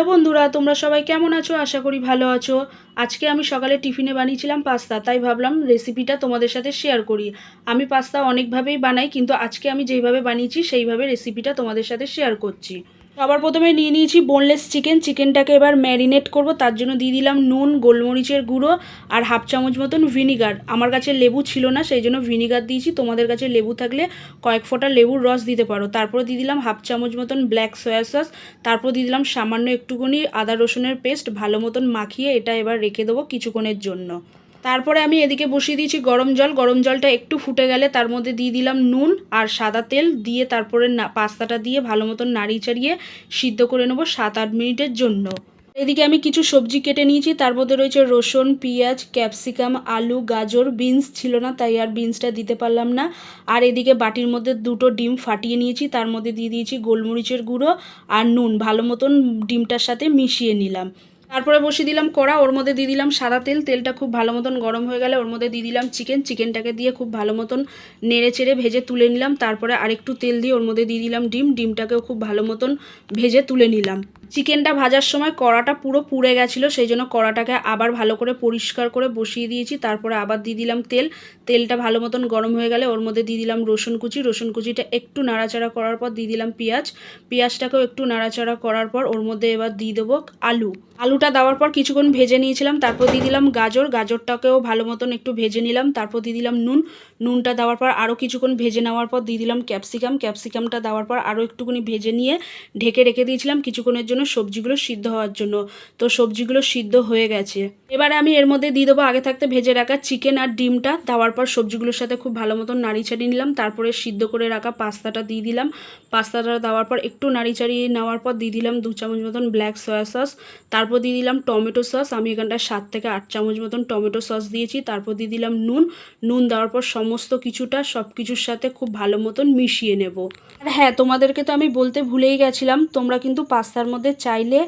Hello বন্ধুরা, তোমরা সবাই কেমন আছো? আশা করি ভালো আছো। আজকে আমি সকালে টিফিনে বানিয়েছিলাম পাস্তা, তাই ভাবলাম রেসিপিটা তোমাদের সাথে শেয়ার করি। আমি পাস্তা অনেকভাবেই বানাই, কিন্তু আজকে আমি যেইভাবে বানিয়েছি, সেইভাবে রেসিপিটা তোমাদের সাথে শেয়ার করছি। সবার প্রথমে নিয়ে নিয়েছি বোনলেস চিকেন চিকেনটাকে এবার ম্যারিনেট করব। তার জন্য দিয়ে দিলাম নুন, গোলমরিচের গুঁড়ো আর হাফ চামচ মতন ভিনিগার আমার কাছে লেবু ছিল না, সেই জন্য ভিনিগার দিয়েছি। তোমাদের কাছে লেবু থাকলে কয়েক ফোঁটা লেবুর রস দিতে পারো। তারপর দিয়ে দিলাম হাফ চামচ মতন ব্ল্যাক সয়া সস তারপর দিয়ে দিলাম সামান্য একটুখানি আদা রসুনের পেস্ট ভালো মতন মাখিয়ে এটা এবার রেখে দেবো কিছুক্ষণের জন্য। তারপরে আমি এদিকে বসিয়ে দিয়েছি গরম জল। গরম জলটা একটু ফুটে গেলে তার মধ্যে দিয়ে দিলাম নুন আর সাদা তেল। দিয়ে তারপরে না, পাস্তাটা দিয়ে ভালো মতন নাড়িয়ে চাড়িয়ে সিদ্ধ করে নেব সাত আট মিনিটের জন্য। এদিকে আমি কিছু সবজি কেটে নিয়েছি। তার মধ্যে রয়েছে রসুন, পেঁয়াজ, ক্যাপসিকাম, আলু, গাজর, বিনস ছিল না, তাই আর বিনসটা দিতে পারলাম না। আর এদিকে বাটির মধ্যে দুটো ডিম ফাটিয়ে নিয়েছি। তার মধ্যে দিয়ে দিয়েছি গোলমরিচের গুঁড়ো আর নুন। ভালো মতন ডিমটার সাথে মিশিয়ে নিলাম। তারপরে বসিয়ে দিলাম কড়া, ওর মধ্যে দিয়ে দিলাম সাদা তেল। তেলটা খুব ভালো মতন গরম হয়ে গেলে ওর মধ্যে দিয়ে দিলাম চিকেন। চিকেনটাকে দিয়ে খুব ভালো মতন নেড়ে চেড়ে ভেজে তুলে নিলাম। তারপরে আরেকটু তেল দিয়ে ওর মধ্যে দিয়ে দিলাম ডিম। ডিমটাকেও খুব ভালো মতন ভেজে তুলে নিলাম। চিকেনটা ভাজার সময় কড়াটা পুরো পুড়ে গেছিল, সেই জন্য কড়াটাকে আবার ভালো করে পরিষ্কার করে বসিয়ে দিয়েছি। তারপরে আবার দিয়ে দিলাম তেল। তেলটা ভালো মতন গরম হয়ে গেলে ওর মধ্যে দিয়ে দিলাম রসুন কুচি। রসুন কুচিটা একটু নাড়াচাড়া করার পর দিয়ে দিলাম পেঁয়াজ। পেঁয়াজটাকেও একটু নাড়াচাড়া করার পর ওর মধ্যে এবার দিয়ে দেবো আলু। আলুটা দেওয়ার পর কিছুক্ষণ ভেজে নিয়েছিলাম, তারপর দিয়ে দিলাম গাজর। গাজরটাকেও ভালো মতন একটু ভেজে নিলাম, তারপর দিয়ে দিলাম নুন। নুনটা দেওয়ার পর আরও কিছুক্ষণ ভেজে নেওয়ার পর দিয়ে দিলাম ক্যাপসিকাম। ক্যাপসিকামটা দেওয়ার পর আরও একটুখানি ভেজে নিয়ে ঢেকে রেখে দিয়েছিলাম। কিছুক্ষণের জন্য সবজিগুলো সিদ্ধ হওয়ার জন্য। তো সবজিগুলো সিদ্ধ হয়ে গেছে। এবারে আমি এর মধ্যে দিয়ে দেবো আগে থাকতে ভেজে রাখা চিকেন আর ডিমটা। দেওয়ার পর সবজিগুলোর সাথে খুব ভালো মতন নাড়ি চাড়িয়ে নিলাম। তারপরে সিদ্ধ করে রাখা পাস্তাটা দিয়ে দিলাম। পাস্তাটা দেওয়ার পর একটু নাড়ি চাড়িয়ে নেওয়ার পর দিয়ে দিলাম দু চামচ মতন ব্ল্যাক সয়া সস। তারপর দিয়ে দিলাম টমেটো সস। আমি এখানটায় সাত থেকে আট চামচ মতন টমেটো সস দিয়েছি। তারপর দিয়ে দিলাম নুন। নুন দেওয়ার পর সমস্ত কিছুটা সব কিছুর সাথে খুব ভালো মতন মিশিয়ে নেব। আর হ্যাঁ তোমাদেরকে তো আমি বলতে ভুলেই গেছিলাম। তোমরা কিন্তু পাস্তার মধ্যে চাইলে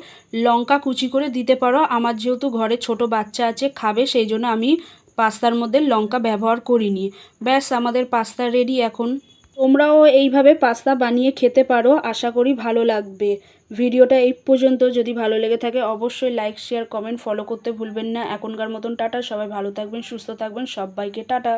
লঙ্কা কুচি করে দিতে পারো। আমার যেহেতু ঘরে ছোট বাচ্চা আছে, খাবে, সেই জন্য আমি পাস্তার মধ্যে লঙ্কা ব্যবহার করিনি। ব্যাস, আমাদের পাস্তা রেডি এখন। তোমরাও এইভাবে পাস্তা বানিয়ে খেতে পারো, আশা করি ভালো লাগবে। ভিডিওটা এই পর্যন্ত। যদি ভালো লেগে থাকে, অবশ্যই লাইক শেয়ার কমেন্ট ফলো করতে ভুলবেন না। এখনকার মতন টাটা, সবাই ভালো থাকবেন, সুস্থ থাকবেন, সবাইকে টাটা।